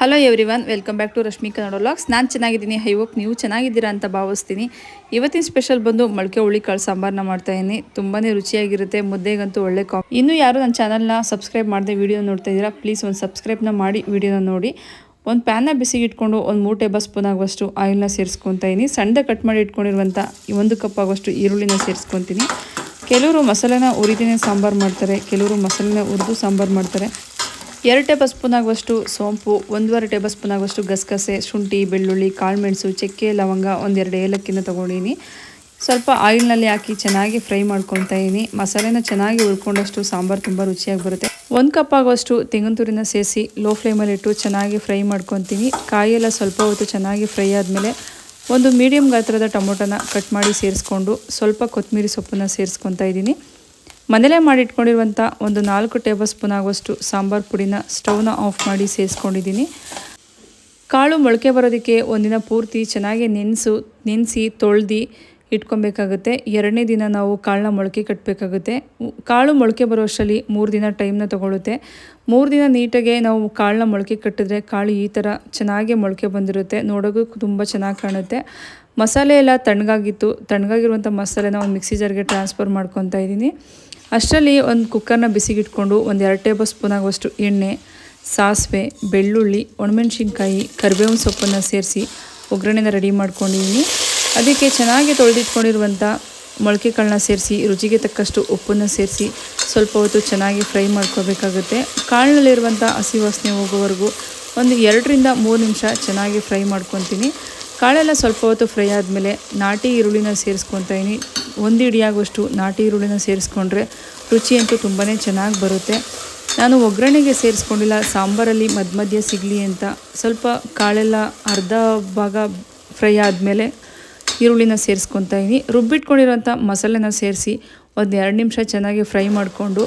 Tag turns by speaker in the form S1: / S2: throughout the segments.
S1: Hello everyone welcome back to Rashmi Kannada vlogs ನಾನು ಚೆನ್ನಾಗಿದ್ದೀನಿ I hope ನೀವು ಚೆನ್ನಾಗಿದ್ದೀರಾ ಅಂತ ಭಾವಿಸ್ತೀನಿ. ಇವತ್ತಿನ ಸ್ಪೆಷಲ್ ಬಂದು ಮೊಳಕೆ ಹುಳಿ ಕಾಳು ಸಾಂಬಾರನ್ನ ಮಾಡ್ತಾ ಇದ್ದೀನಿ. ತುಂಬಾ ರುಚಿಯಾಗಿರುತ್ತೆ, ಮುದ್ದೆಗಂತೂ ಒಳ್ಳೆ ಕಾ ಇನ್ನೂ ಯಾರು ನನ್ನ ಚಾನಲ್ನ ಸಬ್ಸ್ಕ್ರೈಬ್ ಮಾಡದೆ ವೀಡಿಯೋ ನೋಡ್ತಾ ಇದ್ದೀರಾ ಪ್ಲೀಸ್ ಒಂದು ಸಬ್ಸ್ಕ್ರೈಬ್ನ ಮಾಡಿ ವೀಡಿಯೋನ ನೋಡಿ. ಒಂದು ಪ್ಯಾನ್ನ ಬಿಸಿಗೆ ಇಟ್ಕೊಂಡು ಒಂದು ಮೂರು ಟೇಬಲ್ ಸ್ಪೂನ್ ಆಗುವಷ್ಟು ಆಯಿಲ್ನ ಸೇರಿಸ್ಕೊತಾ ಇದ್ದೀನಿ. ಸಣ್ಣ ಕಟ್ ಮಾಡಿ ಇಟ್ಕೊಂಡಿರುವಂಥ ಒಂದು ಕಪ್ ಆಗುವಷ್ಟು ಈರುಳ್ಳಿನ ಸೇರಿಸ್ಕೊತೀನಿ. ಕೆಲವರು ಮಸಾಲೆನ ಉರಿದಿನೇ ಸಾಂಬಾರು ಮಾಡ್ತಾರೆ, ಕೆಲವರು ಮಸಾಲೆನ ಹುರಿದು ಸಾಂಬಾರು ಮಾಡ್ತಾರೆ. ಎರಡು ಟೇಬಲ್ ಸ್ಪೂನ್ ಆಗುವಷ್ಟು ಸೋಂಪು, ಒಂದೂವರೆ ಟೇಬಲ್ ಸ್ಪೂನ್ ಆಗುವಷ್ಟು ಗಸಗಸೆ, ಶುಂಠಿ, ಬೆಳ್ಳುಳ್ಳಿ, ಕಾಳುಮೆಣಸು, ಚಕ್ಕೆ, ಲವಂಗ ಒಂದೆರಡು ಏಲಕ್ಕಿನ ತೊಗೊಂಡಿನಿ. ಸ್ವಲ್ಪ ಆಯಿಲ್ನಲ್ಲಿ ಹಾಕಿ ಚೆನ್ನಾಗಿ ಫ್ರೈ ಮಾಡ್ಕೊತಾ ಇದ್ದೀನಿ ಮಸಾಲೆನ ಚೆನ್ನಾಗಿ ಉಳ್ಕೊಂಡಷ್ಟು ಸಾಂಬಾರು ತುಂಬ ರುಚಿಯಾಗಿ ಬರುತ್ತೆ. ಒಂದು ಕಪ್ ಆಗುವಷ್ಟು ತೆಂಗಿನ ತುರಿನ ಸೇರಿಸಿ ಲೋ ಫ್ಲೇಮಲ್ಲಿ ಇಟ್ಟು ಚೆನ್ನಾಗಿ ಫ್ರೈ ಮಾಡ್ಕೊತೀನಿ ಕಾಯಿಯೆಲ್ಲ ಸ್ವಲ್ಪ ಹೊತ್ತು ಚೆನ್ನಾಗಿ ಫ್ರೈ ಆದಮೇಲೆ ಒಂದು ಮೀಡಿಯಮ್ ಗಾತ್ರದ ಟೊಮೊಟೊನ ಕಟ್ ಮಾಡಿ ಸೇರಿಸ್ಕೊಂಡು ಸ್ವಲ್ಪ ಕೊತ್ತಂಬರಿ ಸೊಪ್ಪನ್ನು ಸೇರಿಸ್ಕೊತಾ ಇದ್ದೀನಿ ಮನೇಲೇ ಮಾಡಿಟ್ಕೊಂಡಿರುವಂಥ ಒಂದು ನಾಲ್ಕು ಟೇಬಲ್ ಸ್ಪೂನ್ ಆಗುವಷ್ಟು ಸಾಂಬಾರು ಪುಡಿನ ಸ್ಟೌನ ಆಫ್ ಮಾಡಿ ಸೇರಿಸ್ಕೊಂಡಿದ್ದೀನಿ. ಕಾಳು ಮೊಳಕೆ ಬರೋದಕ್ಕೆ ಒಂದಿನ ಪೂರ್ತಿ ಚೆನ್ನಾಗಿ ನೆನೆಸು, ನೆನೆಸಿ ತೊಳ್ದು ಇಟ್ಕೊಬೇಕಾಗುತ್ತೆ. ಎರಡನೇ ದಿನ ನಾವು ಕಾಳನ್ನ ಮೊಳಕೆ ಕಟ್ಟಬೇಕಾಗುತ್ತೆ ಕಾಳು ಮೊಳಕೆ ಬರೋಷ್ಟರಲ್ಲಿ ಮೂರು ದಿನ ಟೈಮ್ನ ತೊಗೊಳುತ್ತೆ. ಮೂರು ದಿನ ನೀಟಾಗೆ ನಾವು ಕಾಳನ್ನ ಮೊಳಕೆ ಕಟ್ಟಿದ್ರೆ ಕಾಳು ಈ ಥರ ಚೆನ್ನಾಗಿ ಮೊಳಕೆ ಬಂದಿರುತ್ತೆ. ನೋಡೋಕ್ಕೂ ತುಂಬ ಚೆನ್ನಾಗಿ ಕಾಣುತ್ತೆ. ಮಸಾಲೆ ಎಲ್ಲ ತಣ್ಣಗಾಗಿತ್ತು. ತಣ್ಣಗಾಗಿರುವಂಥ ಮಸಾಲೆ ಒಂದು ಮಿಕ್ಸಿ ಜಾರ್ಗೆ ಟ್ರಾನ್ಸ್ಫರ್ ಮಾಡ್ಕೊತಾ ಇದ್ದೀನಿ. ಅಷ್ಟರಲ್ಲಿ ಒಂದು ಕುಕ್ಕರ್ನ ಬಿಸಿಗಿಟ್ಕೊಂಡು ಒಂದು ಎರಡು ಟೇಬಲ್ ಸ್ಪೂನ್ ಆಗುವಷ್ಟು ಎಣ್ಣೆ, ಸಾಸಿವೆ, ಬೆಳ್ಳುಳ್ಳಿ, ಒಣಮೆಣ್ಸಿನ್ಕಾಯಿ, ಕರಿಬೇವಿನ ಸೊಪ್ಪನ್ನು ಸೇರಿಸಿ ಒಗ್ಗರಣೆನ ರೆಡಿ ಮಾಡ್ಕೊಂಡಿದ್ದೀನಿ. ಅದಕ್ಕೆ ಚೆನ್ನಾಗಿ ತೊಳೆದಿಟ್ಕೊಂಡಿರುವಂಥ ಮೊಳಕೆ ಕಾಳನ್ನ ಸೇರಿಸಿ, ರುಚಿಗೆ ತಕ್ಕಷ್ಟು ಉಪ್ಪನ್ನು ಸೇರಿಸಿ ಸ್ವಲ್ಪ ಹೊತ್ತು ಚೆನ್ನಾಗಿ ಫ್ರೈ ಮಾಡ್ಕೋಬೇಕಾಗುತ್ತೆ. ಕಾಳಿನಲ್ಲಿರುವಂಥ ಹಸಿ ವಾಸನೆ ಹೋಗೋವರೆಗೂ ಒಂದು ಎರಡರಿಂದ ಮೂರು ನಿಮಿಷ ಚೆನ್ನಾಗಿ ಫ್ರೈ ಮಾಡ್ಕೊತೀನಿ. ಕಾಳೆಲ್ಲ ಸ್ವಲ್ಪ ಹೊತ್ತು ಫ್ರೈ ಆದಮೇಲೆ ನಾಟಿ ಈರುಳ್ಳಿನ ಸೇರಿಸ್ಕೊತಾ ಇದ್ದೀನಿ. ಒಂದು ಇಡಿಯಾಗುವಷ್ಟು ನಾಟಿ ಈರುಳ್ಳಿನ ಸೇರಿಸ್ಕೊಂಡ್ರೆ ರುಚಿಯಂತೂ ತುಂಬಾ ಚೆನ್ನಾಗಿ ಬರುತ್ತೆ. ನಾನು ಒಗ್ಗರಣೆಗೆ ಸೇರಿಸ್ಕೊಂಡಿಲ್ಲ, ಸಾಂಬಾರಲ್ಲಿ ಮಧ್ಯ ಮಧ್ಯ ಸಿಗಲಿ ಅಂತ. ಸ್ವಲ್ಪ ಕಾಳೆಲ್ಲ ಅರ್ಧ ಭಾಗ ಫ್ರೈ ಆದಮೇಲೆ ಈರುಳ್ಳಿನ ಸೇರಿಸ್ಕೊತಾ ಇದ್ದೀನಿ ರುಬ್ಬಿಟ್ಕೊಂಡಿರೋಂಥ ಮಸಾಲೆನ ಸೇರಿಸಿ ಒಂದು ಎರಡು ನಿಮಿಷ ಚೆನ್ನಾಗಿ ಫ್ರೈ ಮಾಡಿಕೊಂಡು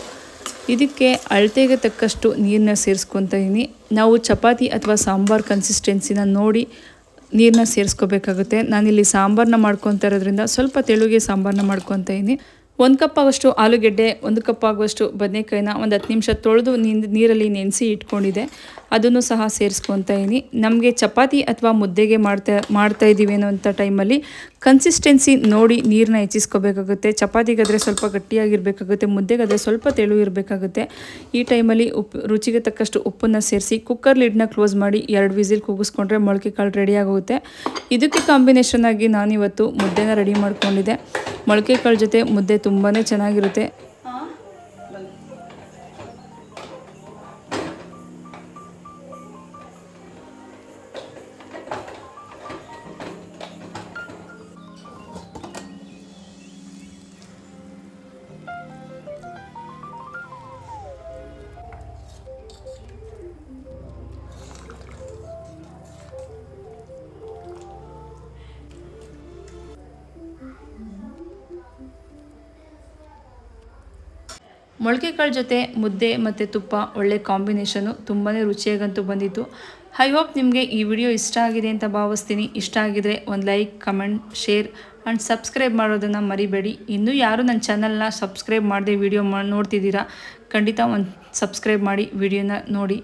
S1: ಇದಕ್ಕೆ ಅಳತೆಗೆ ತಕ್ಕಷ್ಟು ನೀರನ್ನ ಸೇರಿಸ್ಕೊತಾ ಇದ್ದೀನಿ ನಾವು ಚಪಾತಿ ಅಥವಾ ಸಾಂಬಾರು ಕನ್ಸಿಸ್ಟೆನ್ಸಿನ ನೋಡಿ ನೀರನ್ನ ಸೇರಿಸ್ಕೋಬೇಕಾಗುತ್ತೆ. ನಾನಿಲ್ಲಿ ಸಾಂಬಾರನ್ನ ಮಾಡ್ಕೊತಾ ಇರೋದ್ರಿಂದ ಸ್ವಲ್ಪ ತೆಳುಗೆ ಸಾಂಬಾರನ್ನ ಮಾಡ್ಕೊತಾ ಇದ್ದೀನಿ. ಒಂದು ಕಪ್ ಆಗುವಷ್ಟು ಆಲೂಗೆಡ್ಡೆ, ಒಂದು ಕಪ್ ಆಗುವಷ್ಟು ಬದನೆಕಾಯಿನ ಒಂದು ಹತ್ತು ನಿಮಿಷ ತೊಳೆದು ನೀರಲ್ಲಿ ನೆನೆಸಿ ಇಟ್ಕೊಂಡಿದೆ. ಅದನ್ನು ಸಹ ಸೇರಿಸ್ಕೊತಾ ಇದ್ದೀನಿ. ನಮಗೆ ಚಪಾತಿ ಅಥವಾ ಮುದ್ದೆಗೆ ಮಾಡ್ತಾ ಮಾಡ್ತಾ ಇದ್ದೀವಿ ಅನ್ನೋಂಥ ಟೈಮಲ್ಲಿ ಕನ್ಸಿಸ್ಟೆನ್ಸಿ ನೋಡಿ ನೀರನ್ನ ಹೆಚ್ಚಿಸ್ಕೋಬೇಕಾಗುತ್ತೆ. ಚಪಾತಿಗಾದರೆ ಸ್ವಲ್ಪ ಗಟ್ಟಿಯಾಗಿರಬೇಕಾಗುತ್ತೆ, ಮುದ್ದೆಗಾದರೆ ಸ್ವಲ್ಪ ತೆಳು ಇರಬೇಕಾಗುತ್ತೆ. ಈ ಟೈಮಲ್ಲಿ ಉಪ್ಪು ರುಚಿಗೆ ತಕ್ಕಷ್ಟು ಉಪ್ಪನ್ನು ಸೇರಿಸಿ ಕುಕ್ಕರ್ ಲಿಡ್ನ ಕ್ಲೋಸ್ ಮಾಡಿ ಎರಡು ವಿಸಿಲ್ ಕೂಗಿಸ್ಕೊಂಡ್ರೆ ಮೊಳಕೆ ಕಾಳು ರೆಡಿ ಆಗುತ್ತೆ. ಇದಕ್ಕೆ ಕಾಂಬಿನೇಷನ್ ಆಗಿ ನಾನಿವತ್ತು ಮುದ್ದೆನ ರೆಡಿ ಮಾಡಿಕೊಂಡಿದ್ದೆ. ಮೊಳಕೆ ಕಾಳು ಜೊತೆ ಮುದ್ದೆ ತುಂಬಾ ಚೆನ್ನಾಗಿರುತ್ತೆ. ಮೊಳಕೆ ಕಾಳು ಜೊತೆ ಮುದ್ದೆ ಮತ್ತು ತುಪ್ಪ ಒಳ್ಳೆ ಕಾಂಬಿನೇಷನು ತುಂಬಾ ರುಚಿಯಾಗಂತೂ ಬಂದಿತ್ತು. ಐ ಹೋಪ್ ನಿಮಗೆ ಈ ವಿಡಿಯೋ ಇಷ್ಟ ಆಗಿದೆ ಅಂತ ಭಾವಿಸ್ತೀನಿ. ಇಷ್ಟ ಆಗಿದರೆ ಒಂದು like comment share and subscribe ಮಾಡೋದನ್ನು ಮರಿಬೇಡಿ. ಇನ್ನೂ ಯಾರು ನನ್ನ ಚಾನಲ್ನ ಸಬ್ಸ್ಕ್ರೈಬ್ ಮಾಡದೆ ವಿಡಿಯೋ ಮಾ ನೋಡ್ತಿದ್ದೀರಾ, ಖಂಡಿತ ಒಂದು ಸಬ್ಸ್ಕ್ರೈಬ್ ಮಾಡಿ ವಿಡಿಯೋನ ನೋಡಿ.